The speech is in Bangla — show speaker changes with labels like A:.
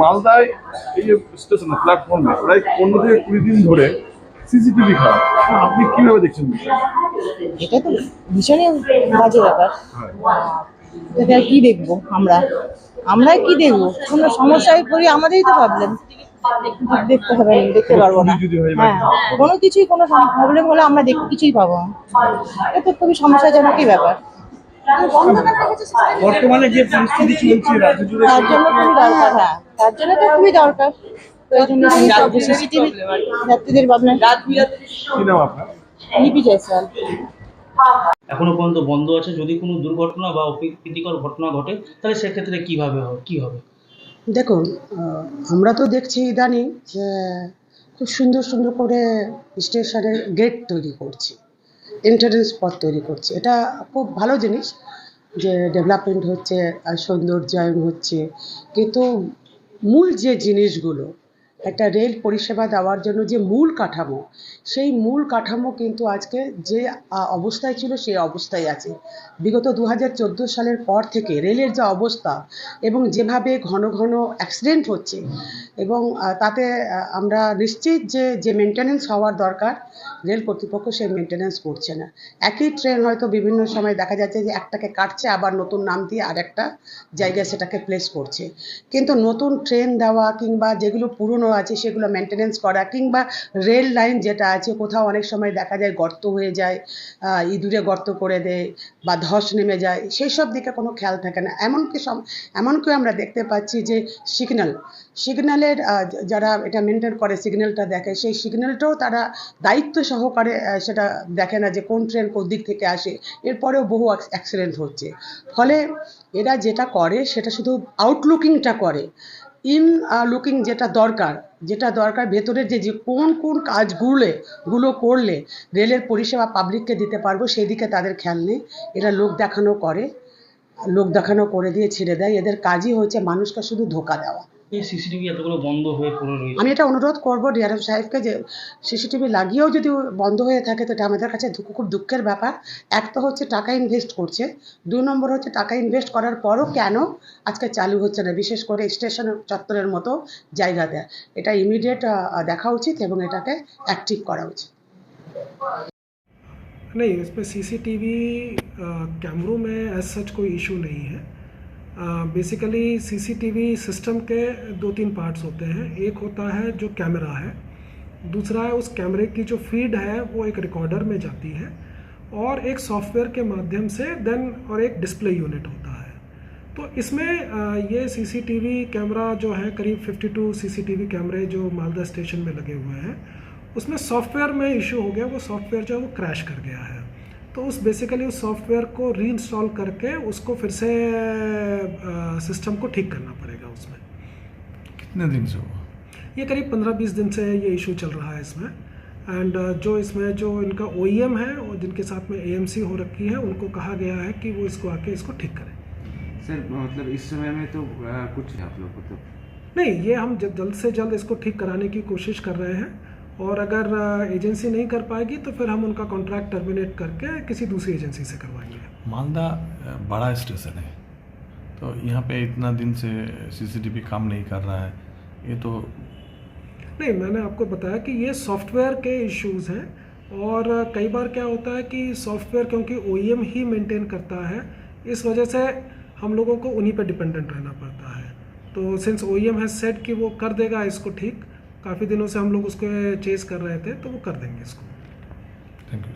A: মালদায় এই যে স্টেশনে প্ল্যাটফর্মে প্রায় পনেরো থেকে কুড়ি দিন ধরে সিসিটিভি খারাপ। আপনি কীভাবে দেখছেন
B: এটা তো ভীষণই বাজে ব্যাপার। এটা আর কি দেখব আমরা? আমরা কি দেখব? কোনো সমস্যায় পড়ি আমাদেরই তো প্রবলেম দেখতে হবে দেখতে পারব না।
A: যদি হয়
B: হ্যাঁ কোনো কিছুই কোনো প্রবলেম হলে আমরা দেখ কিছুই পাবো না। এটা তো খুবই সমস্যাজনকই ব্যাপার।
C: বর্তমানে যে পরিস্থিতি চলছে রাজ্য জুড়ে
B: তার জন্য খুবই দরকার হ্যাঁ। তার জন্য তো খুবই দরকার। যাত্রীদের লিপি
D: এখনও পর্যন্ত বন্ধ আছে। যদি কোনো দুর্ঘটনা বা অপ্রীতিকর ঘটনা ঘটে তাহলে সেক্ষেত্রে কীভাবে হবে? কি হবে?
E: দেখুন আমরা তো দেখছি ইদানিং যে খুব সুন্দর সুন্দর করে স্টেশনের গেট তৈরি করছে এন্ট্রান্স পথ তৈরি করছে। এটা খুব ভালো জিনিস যে ডেভেলপমেন্ট হচ্ছে আর সৌন্দর্যায়ন হচ্ছে। কিন্তু মূল যে জিনিসগুলো একটা রেল পরিষেবা দেওয়ার জন্য যে মূল কাঠামো, সেই মূল কাঠামো কিন্তু আজকে যে অবস্থায় ছিল সেই অবস্থায় আছে। বিগত দু হাজার চোদ্দ সালের পর থেকে রেলের যে অবস্থা এবং যেভাবে ঘন ঘন অ্যাক্সিডেন্ট হচ্ছে এবং তাতে আমরা নিশ্চিত যে যে মেনটেনেন্স হওয়ার দরকার, রেল কর্তৃপক্ষ সেই মেনটেনেন্স করছে না। একই ট্রেন হয়তো বিভিন্ন সময় দেখা যাচ্ছে যে একটাকে কাটছে, আবার নতুন নাম দিয়ে আরেকটা জায়গায় সেটাকে প্লেস করছে। কিন্তু নতুন ট্রেন দেওয়া কিংবা যেগুলো পুরনো আছে সেগুলো মেনটেনেন্স করা কিংবা রেল লাইন যেটা আছে, কোথাও অনেক সময় দেখা যায় গর্ত হয়ে যায় ইঁদুরে গর্ত করে দেয় বা ধস নেমে যায় সেই সব দিকে কোনো খেয়াল থাকে না। এমনকি সম, এমনকি আমরা দেখতে পাচ্ছি যে সিগন্যাল সিগন্যালের যারা এটা মেনটেন করে সিগন্যালটা দেখে, সেই সিগন্যালটাও তারা দায়িত্ব সহকারে সেটা দেখে না যে কোন ট্রেন কোন দিক থেকে আসে। এরপরেও বহু অ্যাক্সিডেন্ট হচ্ছে। ফলে এরা যেটা করে, সেটা শুধু আউটলুকিংটা করে। ইন লুকিং যেটা দরকার যেটা দরকার ভেতরের যে যে কোন কোন কাজগুলো গুলো করলে রেলের পরিষেবা পাবলিককে দিতে পারব সেই দিকে তাদের খেয়াল নেই। এরা লোক দেখানো করে, লোক দেখানো করে দিয়ে ছেড়ে দেয়। এদের কাজই হচ্ছে মানুষকে শুধু ধোকা দেওয়া।
D: এই সিসিটিভি এতগুলো বন্ধ হয়ে পড়ে রয়েছে
E: আমি এটা অনুরোধ করবো ডিআরএম সাহেবকে যে সিসিটিভি লাগিয়েও যদি বন্ধ হয়ে থাকে তো এটা আমাদের কাছে দুঃখ- খুব দুঃখের ব্যাপার এক তো হচ্ছে টাকা ইনভেস্ট করছে দুই নম্বর হচ্ছে টাকা ইনভেস্ট করার পরও কেন আজকে চালু হচ্ছে না বিশেষ করে স্টেশন চত্বরের মতো জায়গাতে এটা ইমিডিয়েট দেখা উচিত এবং এটাকে অ্যাক্টিভ করা উচিত
F: नहीं इसमें सीसीटीवी कैमरों में एज सच कोई इशू नहीं है बेसिकली सीसीटीवी सिस्टम के दो तीन पार्ट्स होते हैं। एक होता है जो कैमरा है, दूसरा है उस कैमरे की जो फ़ीड है, वो एक रिकॉर्डर में जाती है और एक सॉफ्टवेयर के माध्यम से देन और एक डिस्प्ले यूनिट होता है। तो इसमें ये सीसीटीवी कैमरा जो है, करीब 52 सीसीटीवी कैमरे जो मालदा स्टेशन में लगे हुए हैं, उसमें सॉफ्टवेयर में इशू हो गया, वो सॉफ्टवेयर जो है वो क्रैश कर गया है। तो उस बेसिकली उस सॉफ्टवेयर को रीइंस्टॉल करके उसको फिर से सिस्टम को ठीक करना पड़ेगा उसमें।
A: कितने दिन से हुआ?
F: ये करीब पंद्रह बीस दिन से ये इशू चल रहा है इसमें। एंड जो इसमें जो इनका ओईएम है और जिनके साथ में एएमसी हो रखी है उनको कहा गया है कि वो इसको आके इसको ठीक करें।
G: सर मतलब इस समय में तो आ, कुछ आप लोग को तो?
F: नहीं ये हम जब जल्द से जल्द इसको ठीक कराने की कोशिश कर रहे हैं और अगर एजेंसी नहीं कर पाएगी तो फिर हम उनका कॉन्ट्रैक्ट टर्मिनेट करके किसी दूसरी एजेंसी से करवाएँगे।
H: मालदा बड़ा स्टेशन है। तो यहाँ पे इतना दिन से सीसीटीवी काम नहीं कर रहा है। ये तो
F: नहीं मैंने आपको बताया कि ये सॉफ्टवेयर के इश्यूज़ हैं और कई बार क्या होता है कि सॉफ्टवेयर क्योंकि ओईएम ही मेंटेन करता है इस वजह से हम लोगों को उन्हीं पर डिपेंडेंट रहना पड़ता है। तो since O M has set कि वो कर देगा इसको ठीक काफ़ी दिनों से हम लोग उसको चेस कर रहे थे तो वो कर देंगे इसको।
H: Thank you